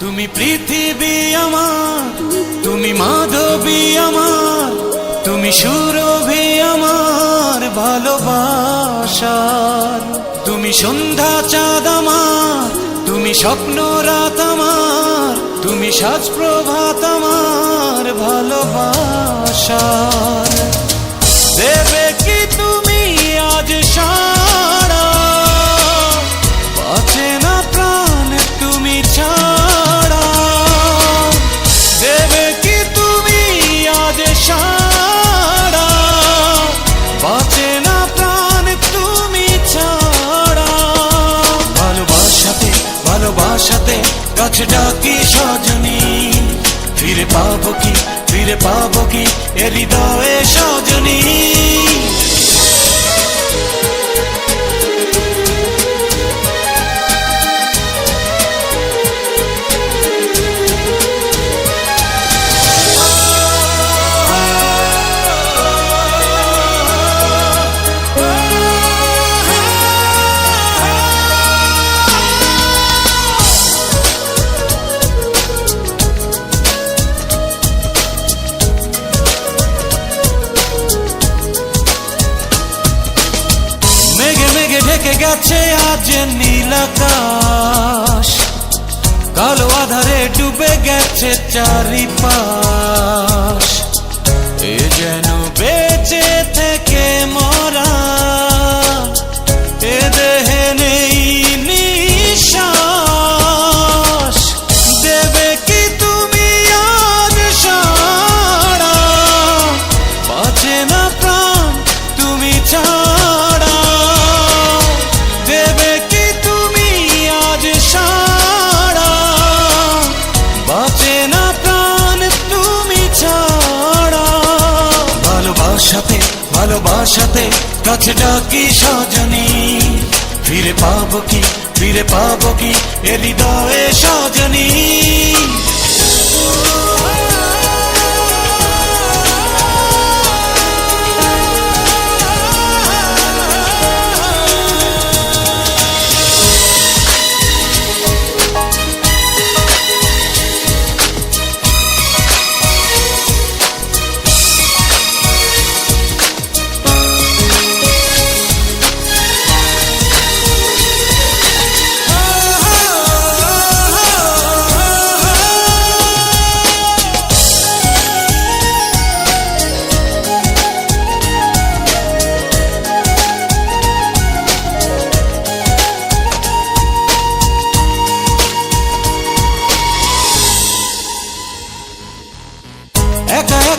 তুমি পৃথিবী আমার, তুমি মাধবী আমার, তুমি সুরভি আমার ভালোবাসার। তুমি সন্ধ্যা চাঁদ আমার, তুমি স্বপ্ন রাত আমার, তুমি সাজ প্রভাত ডাকি সজনী? ফিরে পাবো কি? ফিরে পাবো কি? এ হৃদয়ে সজনী। গেছে আজ নীলাকাশ কালো আধারে ডুবে গেছে চারিপাশ। এ যেন ভালোবাসাতে ভালোবাসাতে কাছে ডাকি সজনী। ফিরে পাবো কি ফিরে পাবো কি এ হৃদয়ে সজনী।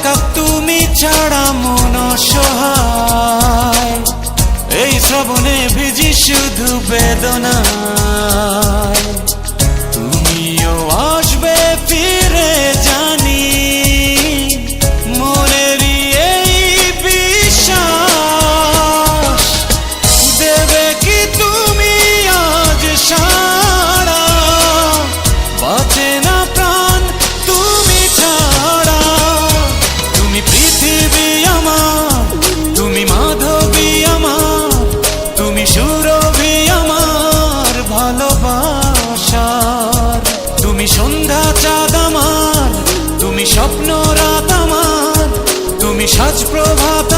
একা তুমি ছাড়া মন সহায় এই শ্রবণে ভিজি শুধু বেদনায়। সাজ প্রভাত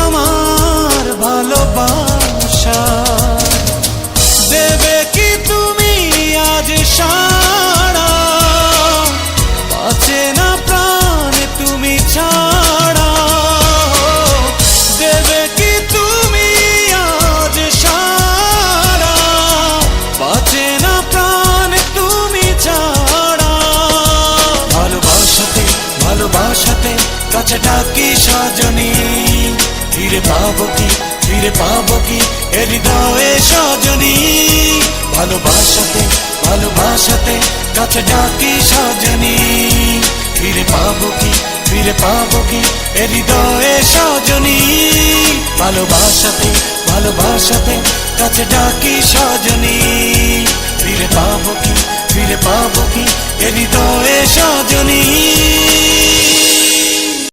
পাবো কি? ফিরে পাবো কি? এ হৃদয়ে সজনী। ভালোবাসাতে ভালোবাসাতে, কাছে ডাকি সজনী। ফিরে পাবো কি? ফিরে পাবো কি? এ হৃদয়ে সজনী। ভালোবাসাতে ভালোবাসাতে, কাছে ডাকি সজনী। ফিরে পাবো কি? ফিরে পাবো কি? এ হৃদয়ে সজনী।